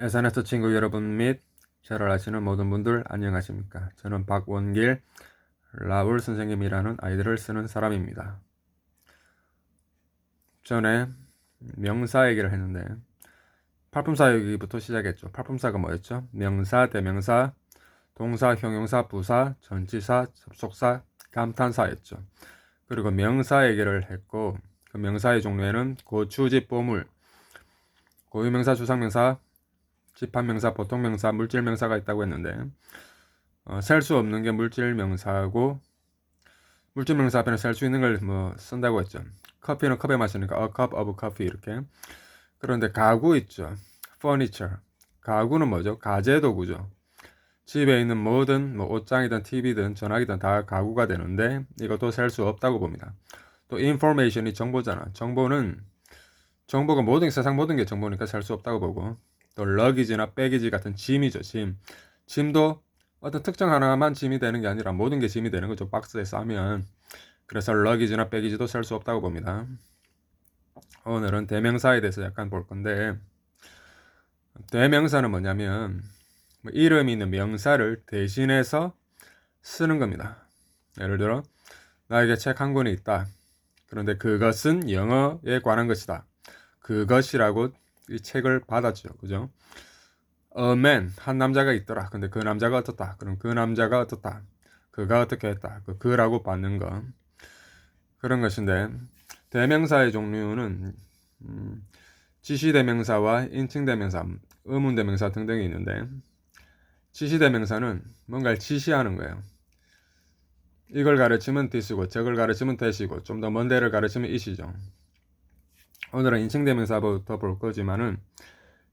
에사네트 친구 여러분 및 저를 아시는 모든 분들 안녕하십니까? 저는 박원길 라울 선생님이라는 아이들을 쓰는 사람입니다. 전에 명사 얘기를 했는데 팔품사 얘기부터 시작했죠. 팔품사가 뭐였죠? 명사, 대명사, 동사, 형용사, 부사, 전치사, 접속사, 감탄사였죠. 그리고 명사 얘기를 했고 그 명사의 종류에는 고추집 보물, 고유명사, 주상명사, 집합명사, 보통명사, 물질명사가 있다고 했는데 어, 셀수 없는 게 물질명사고 물질명사 앞에는 셀 수 있는 걸 뭐 쓴다고 했죠. 커피는 컵에 마시니까 a cup of coffee 이렇게. 그런데 가구 있죠. furniture. 가구는 뭐죠? 가제도구죠. 집에 있는 뭐든 뭐 옷장이든 TV든 전화기든 다 가구가 되는데 이것도 셀 수 없다고 봅니다. 또 information이 정보잖아. 정보는 정보가 모든 세상 모든 게 정보니까 살수 없다고 보고 또 러기지나 백이지 같은 짐이죠 짐. 짐도 어떤 특정 하나만 짐이 되는 게 아니라 모든 게 짐이 되는 거죠 박스에 싸면. 그래서 러기지나 백이지도 살수 없다고 봅니다. 오늘은 대명사에 대해서 약간 볼 건데 대명사는 뭐냐면 뭐 이름이 있는 명사를 대신해서 쓰는 겁니다. 예를 들어 나에게 책 한 권이 있다. 그런데 그것은 영어에 관한 것이다. 그것이라고 이 책을 받았죠. 그죠? A man, 한 남자가 있더라. 근데 그 남자가 어떻다. 그럼 그 남자가 어떻다. 그가 어떻게 했다. 그 그라고 받는 거. 그런 것인데 대명사의 종류는 음, 지시대명사와 인칭대명사, 의문대명사 등등이 있는데 지시대명사는 뭔가를 지시하는 거예요. 이걸 가르치면 디스고 저걸 가르치면 대시고 좀 더 먼 데를 가르치면 이시죠. 오늘은 인칭 대명사부터 볼 거지만은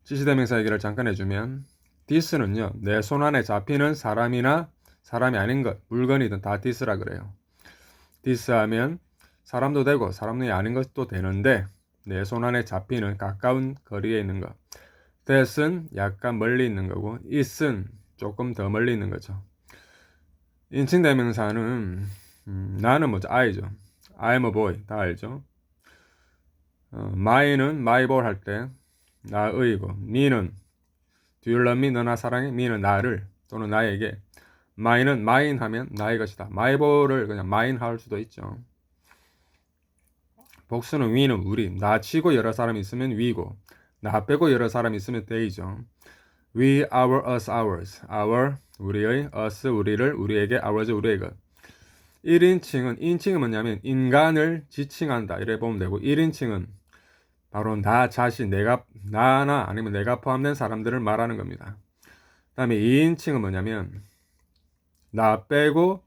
지시 대명사 얘기를 잠깐 해주면 디스는요 내 손 안에 잡히는 사람이나 사람이 아닌 것 물건이든 다 디스라 그래요. 디스하면 사람도 되고 사람이 아닌 것도 되는데 내 손 안에 잡히는 가까운 거리에 있는 것 that은 약간 멀리 있는 거고 it은 조금 더 멀리 있는 거죠. 인칭 대명사는 음, 나는 뭐죠 I죠. I'm a boy. 다 알죠 어, my는 my ball 할 때 나의고 me는 do you love me? 너나 사랑해? me는 나를 또는 나에게. my는 mine 하면 나의 것이다. ball을 그냥 mine 할 수도 있죠. 복수는 we는 우리. 나 치고 여러 사람이 있으면 we고. 나 빼고 여러 사람이 있으면 they죠. We, our, us, ours. Our 우리의 us 우리를 우리에게 ours 우리의 것. 1인칭은 인칭은 뭐냐면 인간을 지칭한다. 이래 보면 되고 1인칭은 바로 나 자신, 내가, 나나 아니면 내가 포함된 사람들을 말하는 겁니다. 그 다음에 2인칭은 뭐냐면, 나 빼고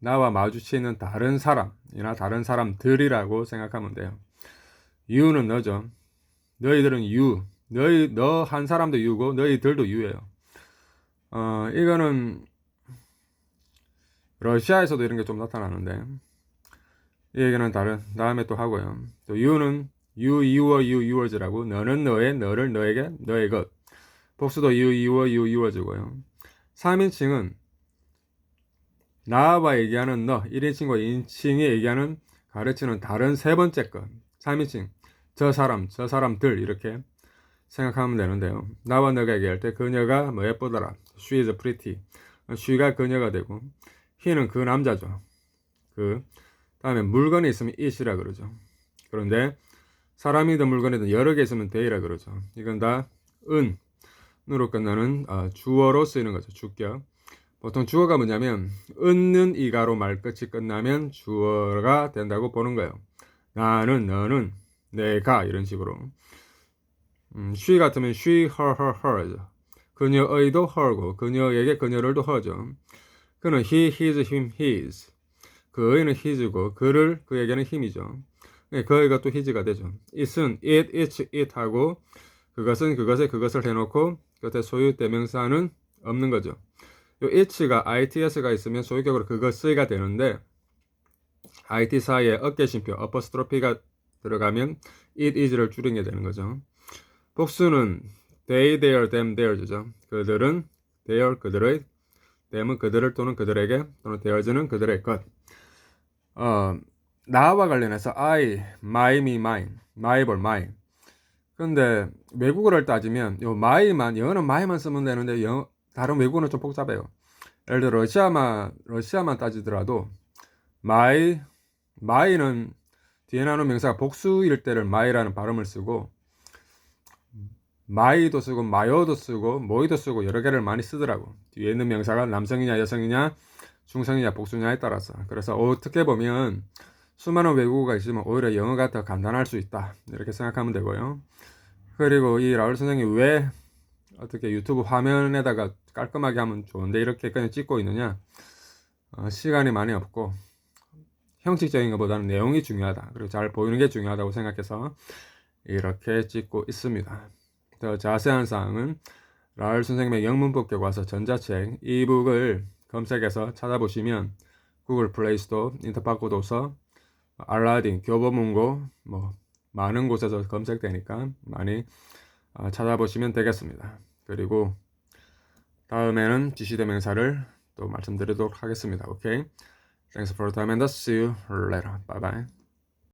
나와 마주치는 다른 사람이나 다른 사람들이라고 생각하면 돼요. 유는 너죠. 너희들은 유. 너희, 너 한 사람도 유고, 너희들도 유예요. 어, 이거는, 러시아에서도 이런 게 좀 나타나는데, 이 얘기는 다른, 다음에 또 하고요. 또 유는 you, your, you, yours라고 너는 너의, 너를 너에게, 너의 것. 복수도 you, your, you, yours고요. 3인칭은 나와 얘기하는 너, 1인칭과 2인칭이 얘기하는 가르치는 다른 세 번째 것. 3인칭, 저 사람, 저 사람들 이렇게 생각하면 되는데요. 나와 너가 얘기할 때 그녀가 뭐 예쁘더라. She is pretty. she가 그녀가 되고 he는 그 남자죠. 그 다음에 물건이 있으면 it이라 그러죠. 그런데 사람이든 물건이든 여러 개 있으면 데이라 그러죠. 이건 다 은, 으로 끝나는 아, 주어로 쓰이는 거죠. 주격. 보통 주어가 뭐냐면 은는 이가로 말끝이 끝나면 주어가 된다고 보는 거예요. 나는, 너는, 내가 이런 식으로. 음, she 같으면 she, her, her, her죠. 그녀의도 her고 그녀에게 그녀를도 her죠. 그는 he, his, him, his. 그의는 his고 그를 그에게는 힘이죠. 네, 그가 또 히즈가 되죠. it은 it, it's, it 하고 그것은 그것에 그것을 해놓고 곁에 소유 대명사는 없는 거죠. 요 it가 its가 있으면 소유격으로 그것이가 되는데 it 사이에 어깨심표 어퍼스트로피가 들어가면 it is를 줄이게 되는 거죠. 복수는 they, their, them, theirs죠. 그들은 their 그들의 them은 그들을 또는 그들에게 또는 theirs는 그들의 것. 어, 나와 관련해서 I, my, me, mine, my, ball, mine. 근데 외국어를 따지면 요 마이만 영어는 마이만 쓰면 되는데 영 다른 외국어는 좀 복잡해요. 예를 들어 러시아만 러시아만 따지더라도 마이 마이는 뒤에 나오는 명사가 복수일 때를 마이라는 발음을 쓰고 마이도 쓰고 마요도 쓰고 모이도 쓰고 여러 개를 많이 쓰더라고. 뒤에 있는 명사가 남성이냐 여성이냐 중성이냐 복수냐에 따라서. 그래서 어떻게 보면 수많은 외국어가 있으면 오히려 영어가 더 간단할 수 있다. 이렇게 생각하면 되고요. 그리고 이 라울 선생이 왜 어떻게 유튜브 화면에다가 깔끔하게 하면 좋은데 이렇게 그냥 찍고 있느냐? 어, 시간이 많이 없고 형식적인 것보다는 내용이 중요하다. 그리고 잘 보이는 게 중요하다고 생각해서 이렇게 찍고 있습니다. 더 자세한 사항은 라울 선생님의 영문법 교과서 전자책 이북을 검색해서 찾아보시면 구글 플레이 스토어, 인터파크 도서, 알라딘, 교보문고 뭐 많은 곳에서 검색되니까 많이 어, 찾아보시면 되겠습니다. 그리고 다음에는 지시대명사를 또 말씀드리도록 하겠습니다. 오케이. Thanks for your time and see you later. Bye bye.